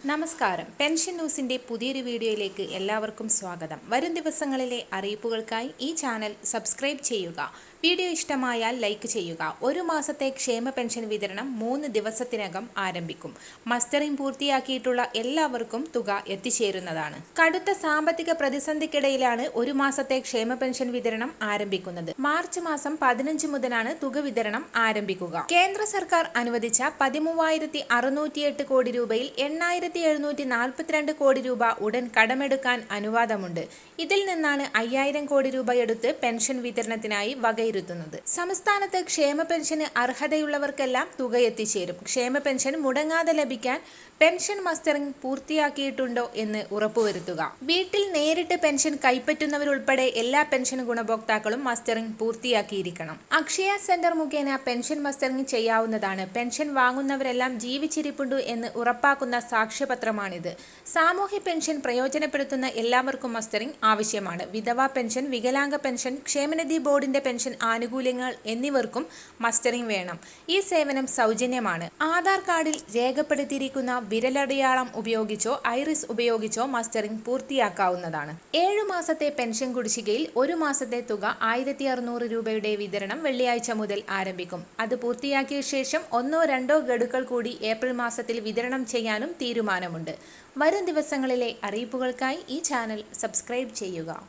നമസ്കാരം. പെൻഷൻ ന്യൂസിന്റെ പുതിയൊരു വീഡിയോയിലേക്ക് എല്ലാവർക്കും സ്വാഗതം. വരും ദിവസങ്ങളിലെ അറിയിപ്പുകൾക്കായി ഈ ചാനൽ സബ്സ്ക്രൈബ് ചെയ്യുക. വീഡിയോ ഇഷ്ടമായാൽ ലൈക്ക് ചെയ്യുക. ഒരു മാസത്തെ ക്ഷേമ പെൻഷൻ വിതരണം മൂന്ന് ദിവസത്തിനകം ആരംഭിക്കും. മസ്റ്ററിംഗ് പൂർത്തിയാക്കിയിട്ടുള്ള എല്ലാവർക്കും തുക എത്തിച്ചേരുന്നതാണ്. കടുത്ത സാമ്പത്തിക പ്രതിസന്ധിക്കിടയിലാണ് ഒരു മാസത്തെ ക്ഷേമ പെൻഷൻ വിതരണം ആരംഭിക്കുന്നത്. മാർച്ച് മാസം പതിനഞ്ച് മുതലാണ് തുക വിതരണം ആരംഭിക്കുക. കേന്ദ്ര സർക്കാർ അനുവദിച്ച പതിമൂവായിരത്തി അറുന്നൂറ്റിയെട്ട് കോടി രൂപയിൽ എണ്ണായിരത്തി എഴുന്നൂറ്റി നാൽപ്പത്തിരണ്ട് കോടി രൂപ ഉടൻ കടമെടുക്കാൻ അനുവാദമുണ്ട്. ഇതിൽ നിന്നാണ് അയ്യായിരം കോടി രൂപ എടുത്ത് പെൻഷൻ വിതരണത്തിനായി വകയിരുത്തുന്നത് സംസ്ഥാനത്ത് ക്ഷേമ പെൻഷന് അർഹതയുള്ളവർക്കെല്ലാം തുക എത്തിച്ചേരും. ക്ഷേമ പെൻഷൻ മുടങ്ങാതെ ലഭിക്കാൻ പെൻഷൻ മസ്റ്ററിംഗ് പൂർത്തിയാക്കിയിട്ടുണ്ടോ എന്ന് ഉറപ്പുവരുത്തുക. വീട്ടിൽ നേരിട്ട് പെൻഷൻ കൈപ്പറ്റുന്നവരുൾപ്പെടെ എല്ലാ പെൻഷൻ ഗുണഭോക്താക്കളും മസ്റ്ററിംഗ് പൂർത്തിയാക്കിയിരിക്കണം. അക്ഷയ സെന്റർ മുഖേന പെൻഷൻ മസ്റ്ററിംഗ് ചെയ്യാവുന്നതാണ്. പെൻഷൻ വാങ്ങുന്നവരെല്ലാം ജീവിച്ചിരിപ്പുണ്ടു എന്ന് ഉറപ്പാക്കുന്ന സാക്ഷ്യപത്രമാണിത്. സാമൂഹ്യ പെൻഷൻ പ്രയോജനപ്പെടുത്തുന്ന എല്ലാവർക്കും മസ്റ്ററിംഗ് ആവശ്യമാണ്. വിധവാ പെൻഷൻ വികലാംഗ പെൻഷൻ ക്ഷേമനിധി ബോർഡിന്റെ പെൻഷൻ ആനുകൂല്യങ്ങൾ എന്നിവർക്കും മസ്റ്ററിംഗ് വേണം. ഈ സേവനം സൗജന്യമാണ്. ആധാർ കാർഡിൽ രേഖപ്പെടുത്തിയിരിക്കുന്ന വിരലടയാളം ഉപയോഗിച്ചോ ഐറിസ് ഉപയോഗിച്ചോ മസ്റ്ററിംഗ് പൂർത്തിയാക്കാവുന്നതാണ്. ഏഴു മാസത്തെ പെൻഷൻ കുടിശ്ശികയിൽ ഒരു മാസത്തെ തുക ആയിരത്തി അറുന്നൂറ് രൂപയുടെ വിതരണം വെള്ളിയാഴ്ച മുതൽ ആരംഭിക്കും. അത് പൂർത്തിയാക്കിയ ശേഷം ഒന്നോ രണ്ടോ ഗഡുക്കൾ കൂടി ഏപ്രിൽ മാസത്തിൽ വിതരണം ചെയ്യാനും തീരുമാനമുണ്ട്. വരും ദിവസങ്ങളിലെ അറിയിപ്പുകൾക്കായി ഈ ചാനൽ സബ്സ്ക്രൈബ് ചെയ്യുക.